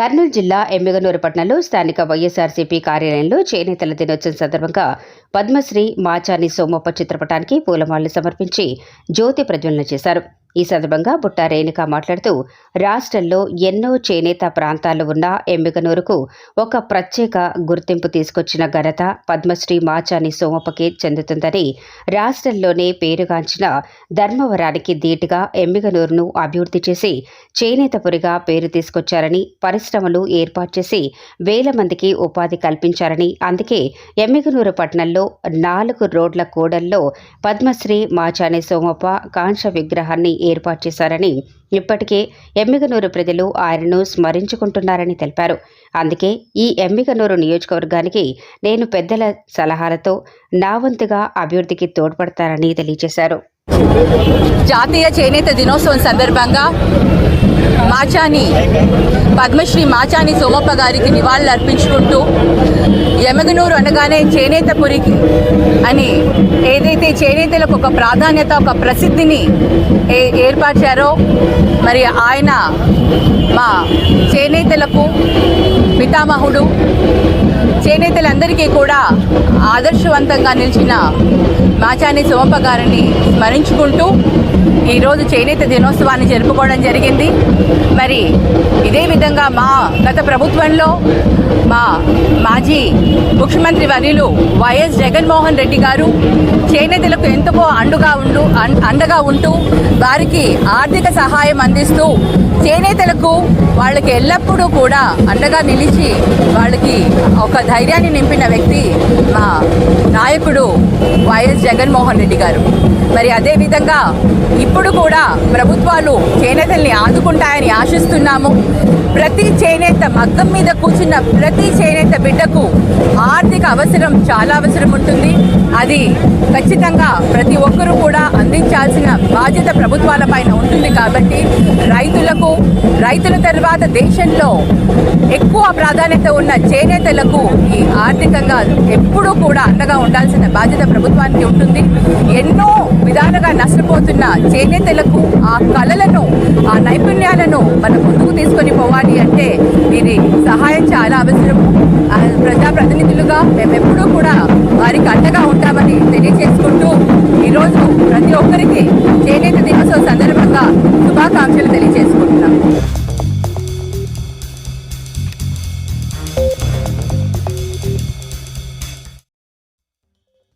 కర్నూలు జిల్లా ఎమ్మిగనూరు పట్టణంలో స్థానిక వైఎస్ఆర్సీపీ కార్యాలయంలో చేనేతల దినోత్సవం సందర్భంగా పద్మశ్రీ మాచాని సోమప్ప చిత్రపటానికి పూలమాలలు సమర్పించి జ్యోతి ప్రజ్వలన చేశారు. ఈ సందర్భంగా బుట్టా రేణుక మాట్లాడుతూ రాష్ట్రంలో ఎన్నో చేనేత ప్రాంతాలు ఉన్న ఎమ్మిగనూరుకు ఒక ప్రత్యేక గుర్తింపు తీసుకొచ్చిన ఘనత పద్మశ్రీ మాచాని సోమప్పకే చెందుతుందని రాష్ట్రంలోనే పేరుగాంచిన ధర్మవరానికి ధీటుగా ఎమ్మిగనూరును అభివృద్ధి చేసి చేనేతపురిగా పేరు తీసుకొచ్చారని పరిశ్రమలు ఏర్పాటు చేసి వేల మందికి ఉపాధి కల్పించారని అందుకే ఎమ్మిగనూరు పట్టణంలో నాలుగు రోడ్ల కూడల్లో పద్మశ్రీ మాచాని సోమప్ప కాంక్ష విగ్రహాన్ని ఏర్పాటు చేశారని ఇప్పటికే ఎమ్మిగనూరు ప్రజలు ఆయనను స్మరించుకుంటున్నారని తెలిపారు. అందుకే ఈ ఎమ్మిగనూరు నియోజకవర్గానికి నేను పెద్దల సలహాలతో నా వంతుగా అభివృద్ధికి తోడ్పడతానని తెలియజేశారు. జాతీయ చేనేత దినోత్సవం సందర్భంగా మాచాని పద్మశ్రీ మాచాని సోమప్ప గారికి నివాళులు అర్పించుకుంటూ యమగనూరు అనగానే చేనేత పురికి అని ఏదైతే చేనేతలకు ఒక ప్రాధాన్యత ఒక ప్రసిద్ధిని ఏ ఏర్పరిచారో మరి ఆయన మా చేనేతలకు పితామహుడు. చేనేతలందరికీ కూడా ఆదర్శవంతంగా నిలిచిన మాచాని సోమప్ప గారిని స్మరించుకుంటూ ఈరోజు చేనేత దినోత్సవాన్ని జరుపుకోవడం జరిగింది. మరి ఇదే విధంగా మా గత ప్రభుత్వంలో మా మాజీ ముఖ్యమంత్రి వర్యులు వైఎస్ జగన్మోహన్ రెడ్డి గారు చేనేతలకు ఎంతకో అండుగా ఉండు అండగా ఉంటూ వారికి ఆర్థిక సహాయం అందిస్తూ చేనేతలకు వాళ్ళకి ఎల్లప్పుడూ కూడా అండగా నిలిచి వాళ్ళకి ఒక ధైర్యాన్ని నింపిన వ్యక్తి మా నాయకుడు వైఎస్ జగన్మోహన్ రెడ్డి గారు. మరి అదేవిధంగా ఇప్పుడు ఇప్పుడు కూడా ప్రభుత్వాలు చేనేతల్ని ఆదుకుంటాయని ఆశిస్తున్నాము. ప్రతి చేనేత మగ్గం మీద కూర్చున్న ప్రతి చేనేత బిడ్డకు ఆర్థిక అవసరం చాలా అవసరం ఉంటుంది. అది ఖచ్చితంగా ప్రతి ఒక్కరూ కూడా అందించాల్సిన బాధ్యత ప్రభుత్వాల పైన ఉంటుంది కాబట్టి రైతులకు రైతుల తర్వాత దేశంలో ఎక్కువ ప్రాధాన్యత ఉన్న చేనేతలకు ఈ ఆర్థికంగా ఎప్పుడూ కూడా అండగా ఉండాల్సిన బాధ్యత ప్రభుత్వానికి ఉంటుంది. ఎన్నో విధాలుగా నష్టపోతున్న చేనేతలకు ఆ కళలను ఆ నైపుణ్యాలను మనం ముందుకు తీసుకొని పోవాలి అంటే ఇది సహాయం చాలా అవసరము ప్రజాప్రతినిధులుగా మేము ఎప్పుడూ కూడా వారికి అండగా ఉంటామని తెలియజేసుకుంటూ ఈరోజు ప్రతి ఒక్కరికి చేనేత దినోత్సవం సందర్భంగా శుభాకాంక్షలు